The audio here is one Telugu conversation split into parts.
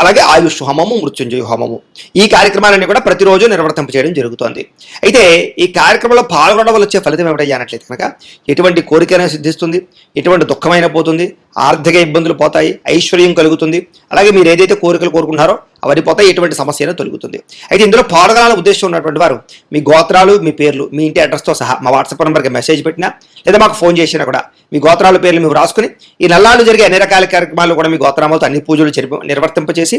అలాగే ఆయుష్ హోమము మృత్యుంజయ హోమము. ఈ కార్యక్రమాలన్నీ కూడా ప్రతిరోజు నిర్వర్తింప చేయడం జరుగుతోంది. అయితే ఈ కార్యక్రమంలో పాల్గొనడం వల్ల వచ్చే ఫలితం ఏమిటయ్యానట్లయితే కనుక ఎటువంటి కోరికైనా సిద్ధిస్తుంది ఎటువంటి దుఃఖమైన పోతుంది ఆర్థిక ఇబ్బందులు పోతాయి ఐశ్వర్యం కలుగుతుంది. అలాగే మీరు ఏదైతే కోరికలు కోరుకున్నారో అవన్నీ ఎటువంటి సమస్య తొలుగుతుంది. అయితే ఇందులో పాల్గొనాలని ఉద్దేశం ఉన్నటువంటి వారు మీ గోత్రాలు మీ పేర్లు మీ ఇంటి అడ్రస్తో సహా మా వాట్సాప్ నెంబర్కి మెసేజ్ పెట్టినా లేదా మాకు ఫోన్ చేసినా కూడా మీ గోత్రాల పేర్లు మేము రాసుకుని ఈ నల్లాళ్ళు జరిగే అన్ని రకాల కార్యక్రమాలు కూడా మీ గోత్రామాలతో అన్ని పూజలు జరిపి నిర్వర్తింపచేసి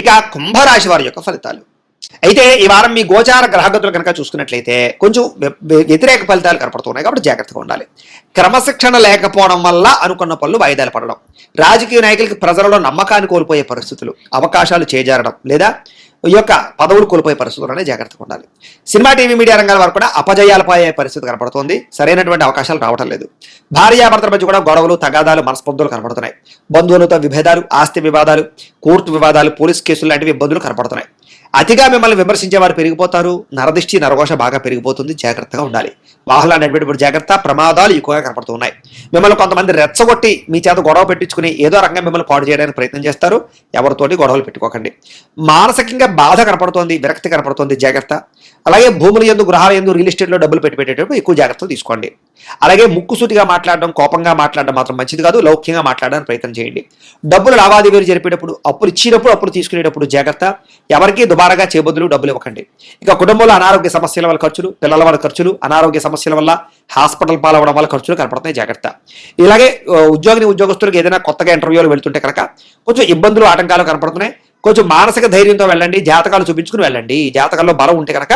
ఇక కుంభరాశి వారి యొక్క ఫలితాలు. అయితే ఈ వారం మీ గోచార గ్రహగతులు కనుక చూసుకున్నట్లయితే కొంచెం వ్యతిరేక ఫలితాలు కనపడుతున్నాయి కాబట్టి జాగ్రత్తగా ఉండాలి. క్రమశిక్షణ లేకపోవడం వల్ల అనుకున్న పనులు వాయిదాలు పడడం. రాజకీయ నాయకులకి ప్రజలలో నమ్మకాన్ని కోల్పోయే పరిస్థితులు అవకాశాలు చేజారడం లేదా యొక్క పదవులు కోల్పోయే పరిస్థితులు అనేది జాగ్రత్తగా ఉండాలి. సినిమా టీవీ మీడియా రంగాల వారు కూడా అపజయాలు పోయే పరిస్థితి కనపడుతోంది. సరైనటువంటి అవకాశాలు రావడం లేదు. భార్యాభర్తల మధ్య కూడా గొడవలు తగాదాలు మనస్పర్ధలు కనపడుతున్నాయి. బంధువులతో విభేదాలు ఆస్తి వివాదాలు కోర్టు వివాదాలు పోలీస్ కేసులు లాంటివి ఇబ్బందులు కనపడుతున్నాయి. అతిగా మిమ్మల్ని విమర్శించే వారు పెరిగిపోతారు. నరదిష్టి నరఘోష బాగా పెరిగిపోతుంది. జాగ్రత్తగా ఉండాలి. వాహనాలు నడిపేటప్పుడు జాగ్రత్త ప్రమాదాలు ఎక్కువగా కనపడుతున్నాయి మిమ్మల్ని కొంతమంది రెచ్చగొట్టి మీ చేత గొడవ పెట్టించుకుని ఏదో రకంగా మిమ్మల్ని పాడు చేయడానికి ప్రయత్నం చేస్తారు. ఎవరితోటి గొడవలు పెట్టుకోకండి. మానసికంగా బాధ కనపడుతోంది విరక్తి కనపడుతోంది జాగ్రత్త. అలాగే భూములు ఎందు గృహాల ఎందు రియల్ ఎస్టేట్లో డబ్బులు పెట్టి పెట్టేటప్పుడు ఎక్కువ జాగ్రత్తలు తీసుకోండి. అలాగే ముక్కుసూటిగా మాట్లాడడం కోపంగా మాట్లాడడం మాత్రం మంచిది కాదు. లౌక్యంగా మాట్లాడడానికి ప్రయత్నం చేయండి. డబ్బులు లావాదేవీలు జరిపేటప్పుడు అప్పులు ఇచ్చినప్పుడు అప్పులు తీసుకునేటప్పుడు జాగ్రత్త. ఎవరికి దుబారాగా చేబదులు డబ్బులు ఇవ్వకండి. ఇక కుటుంబంలో అనారోగ్య సమస్యల వల్ల ఖర్చులు పిల్లల వల్ల ఖర్చులు అనారోగ్య సమస్యల వల్ల హాస్పిటల్ పాలవడం వల్ల ఖర్చులు కనపడతాయి. జాగ్రత్త. ఇలాగే ఉద్యోగిని ఉద్యోగస్తులకు ఏదైనా కొత్తగా ఇంటర్వ్యూలు వెళ్తుంటే కనుక కొంచెం ఇబ్బందులు ఆటంకాలు కనపడుతున్నాయి. కొంచెం మానసిక ధైర్యంతో వెళ్ళండి జాతకాలు చూపించుకుని వెళ్ళండి. జాతకాల్లో బలం ఉంటే కనుక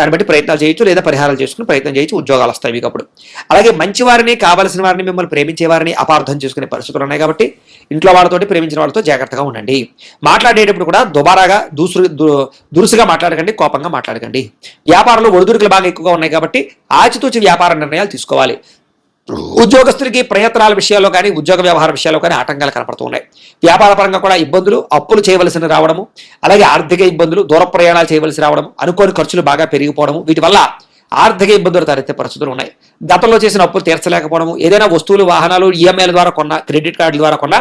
దాన్ని బట్టి ప్రయత్నాలు చేయొచ్చు లేదా పరిహారాలు చేసుకుని ప్రయత్నం చేయొచ్చు ఉద్యోగాలు వస్తాయి మీకు అప్పుడు. అలాగే మంచి వారిని కావలసిన వారిని మిమ్మల్ని ప్రేమించే వారిని అపార్థం చేసుకునే పరిస్థితులు ఉన్నాయి కాబట్టి ఇంట్లో వాళ్ళతోటి ప్రేమించిన వాళ్ళతో జాగ్రత్తగా ఉండండి. మాట్లాడేటప్పుడు కూడా దుబారాగా దూసురు దు- దురుసుగా మాట్లాడకండి కోపంగా మాట్లాడకండి. వ్యాపారంలో ఒడిదుడుకులు బాగా ఎక్కువగా ఉన్నాయి కాబట్టి ఆచితూచి వ్యాపార నిర్ణయాలు తీసుకోవాలి. ఉద్యోగస్తులకి ప్రయత్నాల విషయాల్లో కానీ ఉద్యోగ వ్యవహార విషయాల్లో కానీ ఆటంకాలు కనపడుతున్నాయి. వ్యాపార పరంగా కూడా ఇబ్బందులు అప్పులు చేయవలసిన రావడము అలాగే ఆర్థిక ఇబ్బందులు దూర ప్రయాణాలు చేయవలసి రావడం అనుకోని ఖర్చులు బాగా పెరిగిపోవడము వీటి వల్ల ఆర్థిక ఇబ్బందులు తలెత్తే పరిస్థితులు ఉన్నాయి. గతంలో చేసిన అప్పులు తీర్చలేకపోవడము ఏదైనా వస్తువులు వాహనాలు ఈఎంఐల ద్వారా కొన్నా క్రెడిట్ కార్డుల ద్వారా కొన్నా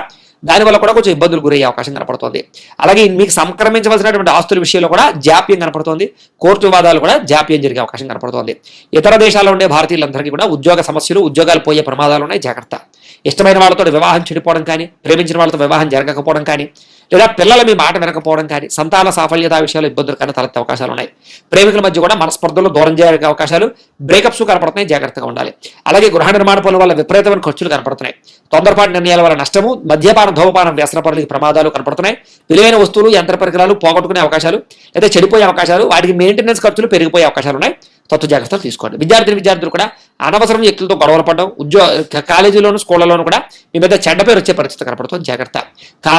దానివల్ల కూడా కొంచెం ఇబ్బందులు గురయ్యే అవకాశం కనపడుతుంది. అలాగే మీకు సంక్రమించవలసినటువంటి ఆస్తుల విషయంలో కూడా జాప్యం కనపడుతుంది. కోర్టు వివాదాలు కూడా జాప్యం జరిగే అవకాశం కనపడుతుంది. ఇతర దేశాల్లో ఉండే భారతీయులందరికీ కూడా ఉద్యోగ సమస్యలు ఉద్యోగాలు పోయే ప్రమాదాలు ఉన్నాయి. జాగ్రత్త. ఇష్టమైన వాళ్ళతో వివాహం చెడిపోవడం కానీ ప్రేమించిన వాళ్ళతో వివాహం జరగకపోవడం కానీ లేదా పిల్లలు మీ మాట వినకపోవడం కానీ సంతాన సాఫల్యత విషయాలు ఇబ్బందులు కానీ తలెత్తే అవకాశాలు ఉన్నాయి. ప్రేమికుల మధ్య కూడా మనస్పర్ధలు దూరం చేయడానికి అవకాశాలు బ్రేకప్స్ కనపడుతున్నాయి జాగ్రత్తగా ఉండాలి. అలాగే గృహ నిర్మాణ పనుల వల్ల విపరీతమైన ఖర్చులు కనపడుతున్నాయి. తొందరపాటు నిర్ణయాల వల్ల నష్టము మద్యపాన ధూమపానం వ్యసన పనులకి ప్రమాదాలు కనపడుతున్నాయి. విలువైన వస్తువులు యంత్ర పరికరాలు పోగొట్టుకునే అవకాశాలు లేదా చెడిపోయే అవకాశాలు వాటికి మెయింటెనెన్స్ ఖర్చులు పెరిగిపోయే అవకాశాలు ఉన్నాయి. తత్వ జాగ్రత్తలు తీసుకోండి. విద్యార్థిని విద్యార్థులు కూడా అనవసరం వ్యక్తులతో గొడవలు పడడం ఉద్యోగ కాలేజీలోను స్కూళ్ళలోనూ కూడా మీ మీద చెడ్డ పేరు వచ్చే పరిస్థితి కనపడుతుంది జాగ్రత్త.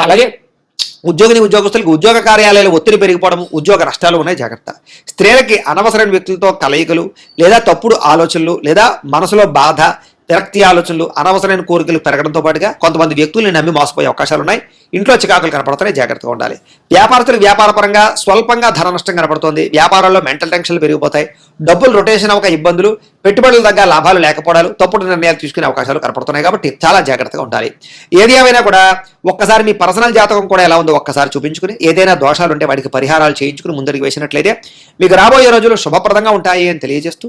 అలాగే ఉద్యోగిని ఉద్యోగస్తులకు ఉద్యోగ కార్యాలయాలు ఒత్తిడి పెరిగిపోవడం ఉద్యోగ నష్టాలు ఉన్నాయి జాగ్రత్త. స్త్రీలకి అనవసరమైన వ్యక్తులతో కలయికలు లేదా తప్పుడు ఆలోచనలు లేదా మనసులో బాధ విరక్తి ఆలోచనలు అనవసరమైన కోరికలు పెరగడంతో పాటుగా కొంతమంది వ్యక్తుల్ని నమ్మి మోసపోయే అవకాశాలు ఉన్నాయి. ఇంట్లో చికాకులు కనపడుతున్నాయి జాగ్రత్తగా ఉండాలి. వ్యాపారస్తులు వ్యాపార పరంగా స్వల్పంగా ధన నష్టం కనపడుతోంది. వ్యాపారాల్లో మెంటల్ టెన్షన్లు పెరిగిపోతాయి. డబ్బులు రొటేషన్ అవ్వక ఇబ్బందులు పెట్టుబడుల దగ్గర లాభాలు లేకపోవడాలు తప్పుడు నిర్ణయాలు తీసుకునే అవకాశాలు కనపడుతున్నాయి కాబట్టి చాలా జాగ్రత్తగా ఉండాలి. ఏది ఏమైనా కూడా ఒక్కసారి మీ పర్సనల్ జాతకం కూడా ఎలా ఉందో ఒక్కసారి చూపించుకుని ఏదైనా దోషాలు ఉంటే వాటికి పరిహారాలు చేయించుకుని ముందరికి వేసినట్లయితే మీకు రాబోయే రోజులు శుభప్రదంగా ఉంటాయి అని తెలియజేస్తూ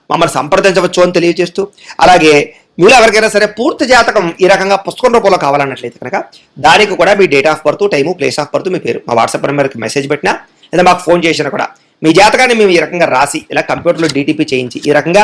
మమ్మల్ని సంప్రదించవచ్చు అని తెలియజేస్తూ అలాగే మీరు ఎవరికైనా సరే పూర్తి జాతకం ఈ రకంగా పుస్తకం రూపంలో కావాలన్నట్లయితే కనుక దానికి కూడా మీ date of birth time place of birth మీ పేరు మా వాట్సాప్ నెంబర్కి మెసేజ్ పెట్టినా లేదా మాకు ఫోన్ చేసినా కూడా మీ జాతకాన్ని మేము ఈ రకంగా రాసి ఇలా కంప్యూటర్లో డీటీపీ చేయించి ఈ రకంగా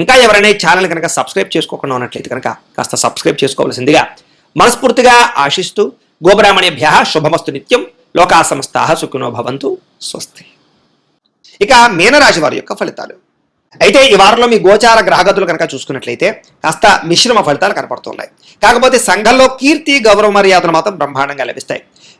ఇంకా ఎవరైనా ఛానల్ కనుక సబ్స్క్రైబ్ చేసుకోకుండా ఉన్నట్లయితే కనుక కాస్త సబ్స్క్రైబ్ చేసుకోవాల్సిందిగా మనస్ఫూర్తిగా ఆశిస్తూ గోబ్రాహ్మణేభ్య శుభమస్తు నిత్యం లోకా సమస్తా సుఖినో భవంతు. స్వస్తి. ఇక మీనరాశి వారి యొక్క ఫలితాలు. అయితే ఈ వారంలో మీ గోచార గ్రహగతులు కనుక చూసుకున్నట్లయితే కాస్త మిశ్రమ ఫలితాలు కనపడుతున్నాయి. కాకపోతే సంఘంలో కీర్తి గౌరవ మర్యాదలు మాత్రం బ్రహ్మాండంగా లభిస్తాయి.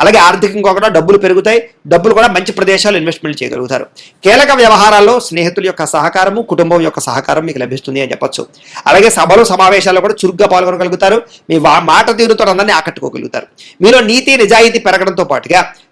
అలాగే ఆర్థికంగా కూడా డబ్బులు పెరుగుతాయి. డబ్బులు కూడా మంచి ప్రదేశాలు ఇన్వెస్ట్మెంట్ చేయగలుగుతారు. కీలక వ్యవహారాల్లో స్నేహితుల యొక్క సహకారము కుటుంబం యొక్క సహకారం మీకు లభిస్తుంది అని చెప్పొచ్చు. అలాగే సభలు సమావేశాల్లో కూడా చురుగ్గా పాల్గొనగలుగుతారు. మీ మాట తీరుతో అందరినీ ఆకట్టుకోగలుగుతారు. మీలో నీతి నిజాయితీ పెరగడంతో పాటుగా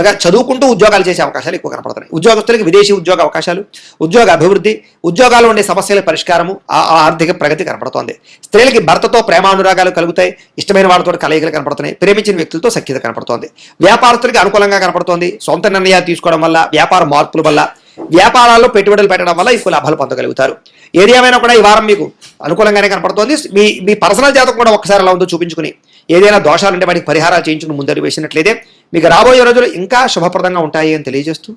చదువుకుంటూ ఉద్యోగాలు చేసే అవకాశాలు ఎక్కువ కనపడుతున్నాయి. ఉద్యోగస్తులకి విదేశీ ఉద్యోగ అవకాశాలు ఉద్యోగ అభివృద్ధి ఉద్యోగాలు ఉండే సమస్యల పరిష్కారము ఆ- ఆర్థిక ప్రగతి కనపడుతోంది. స్త్రీలకి భర్తతో ప్రేమానురాగాలు కలుగుతాయి ఇష్టమైన వాళ్ళతో కలయికలు కనపడుతున్నాయి ప్రేమించిన వ్యక్తులతో సఖ్యత కనపడుతోంది. వ్యాపారస్తులకి అనుకూలంగా కనపడుతోంది సొంత నిర్ణయాలు తీసుకోవడం వల్ల వ్యాపార మార్పుల వల్ల వ్యాపారాల్లో పెట్టుబడులు పెట్టడం వల్ల ఎక్కువ లాభాలు పొందగలుగుతారు. ఏది ఏమైనా కూడా ఈ వారం మీకు అనుకూలంగానే కనపడుతోంది. మీ మీ పర్సనల్ జాతకం కూడా ఒకసారి అలా ఉందో చూపించుకుని ఏదైనా దోషాలు ఉంటే వాటికి పరిహారాలు చేయించుకుని ముందరి వేసినట్లయితే మీకు రాబోయే రోజులు ఇంకా శుభప్రదంగా ఉంటాయి అని తెలియజేస్తూ